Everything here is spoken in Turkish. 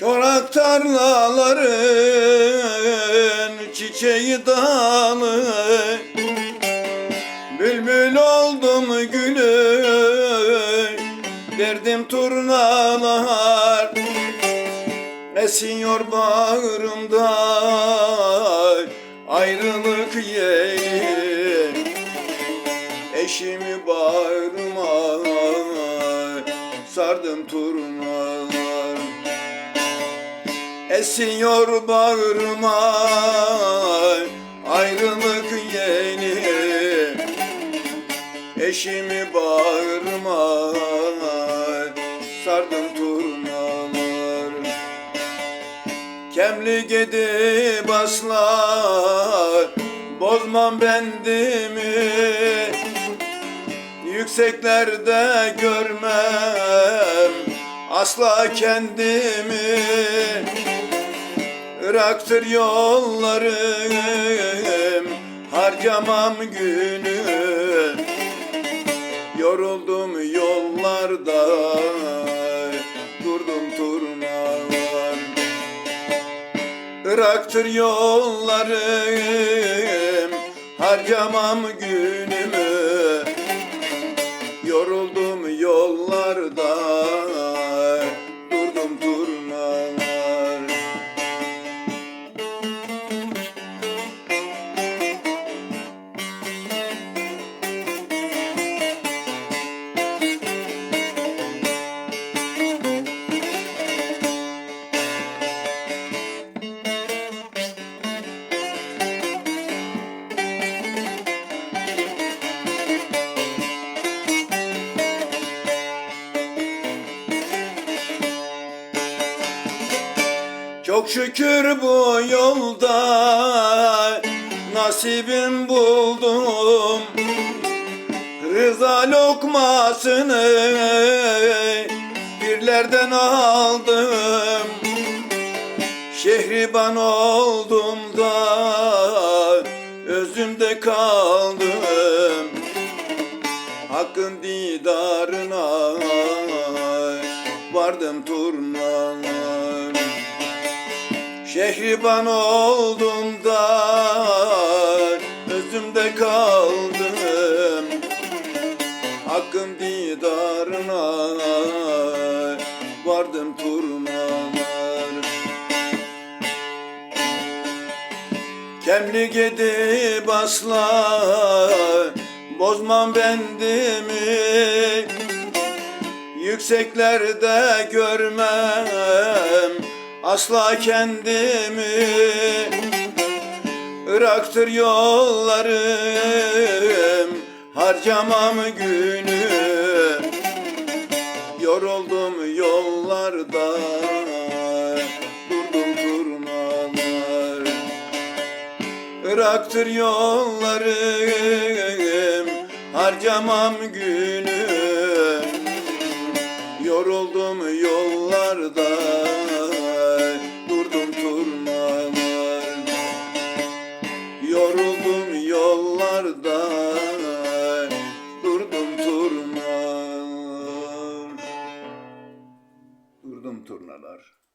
Bırak tarlaların çiçeği dalı Bülbül oldum gülü Derdim turnalar. Esiyor bağrımda Ayrılık yeri. Eşimi bağrıma Sardım turnalar Esiyor bağrıma. Ayrılık yeni. Eşimi bağrıma. Sardım turnalar Kemli gidi baslar. Bozmam bendimi. Yükseklerde görmem. Asla kendimi Irak'tır yollarım Harcamam günü. Yoruldum yollarda Durdum turnalar. Irak'tır yollarım Harcamam günümü Çok şükür bu yolda nasibim buldum. Rıza lokmasını birlerden aldım. Şehriban oldum da özümde kaldım. Hakkın didarına vardım turnalar Şehriban oldum da özümde kaldım. Hakkın didarına vardım turnalar. Kemli gedi baslar Bozmam bendimi. Yükseklerde görmem Asla kendimi Irak'tır yollarım. Harcamam günü. Yoruldum yollarda Durdum turnalar Irak'tır yollarım Harcamam günü. Yoruldum yollarda turnalar Durdum turnalar